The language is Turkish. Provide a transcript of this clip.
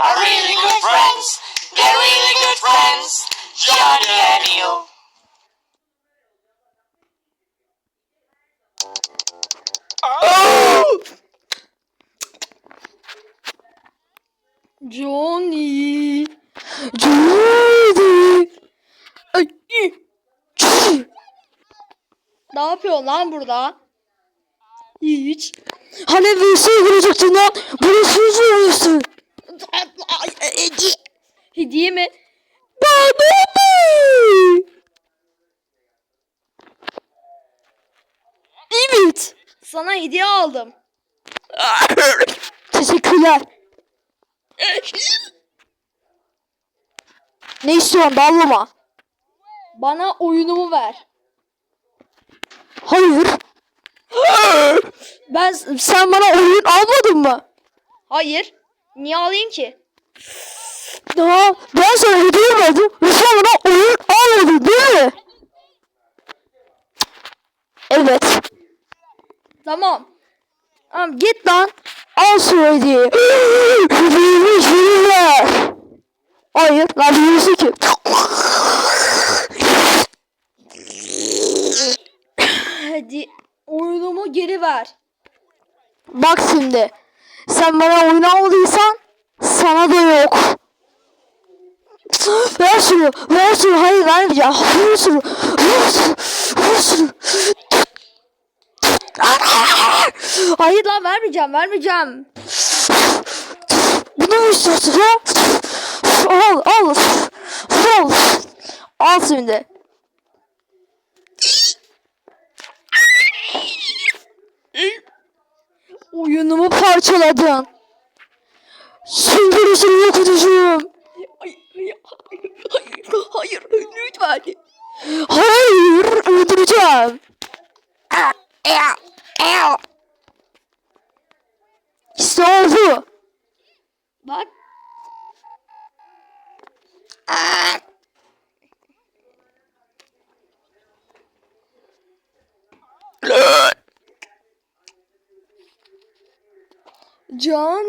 are really good friends. They're really good friends. Johnny and you. Johnny. Johnny. Johnny. Ne yapıyorsun lan burada? Hiç. Hani VS'ye girecektin lan. Burası yüzüyorsun. Hediye mi? Evet. Sana hediye aldım. Teşekkürler. ne istiyorsun dallama? Bana oyunumu ver. Hayır. Ben sen bana oyun almadın mı? Hayır. Niye alayım ki? Ya ben sana hediye verdim ve sen bana oyun almadın değil mi? Evet. Tamam. Tamam git lan. Al şu hediyeyi. Hediyemi şimdi ver. Hayır lan birisi ki. Hadi oyunumu geri ver. Bak şimdi. Sen bana oyun almadıysan sana da yok. Ver şunu. Ver şunu. Hayır vermeyeceğim. Ver şunu. Ver şunu. Ver şunu. Hayır lan vermeyeceğim. Vermeyeceğim. Bunu mu istiyorsun ha? Al al. Al. Al şimdi. Oyunumu parçaladın. Seni yok edeceğim. Hayır, hayır, hayır, hayır, lütfen. Hayır, öldüreceğim. İşte oldu. Bak. Can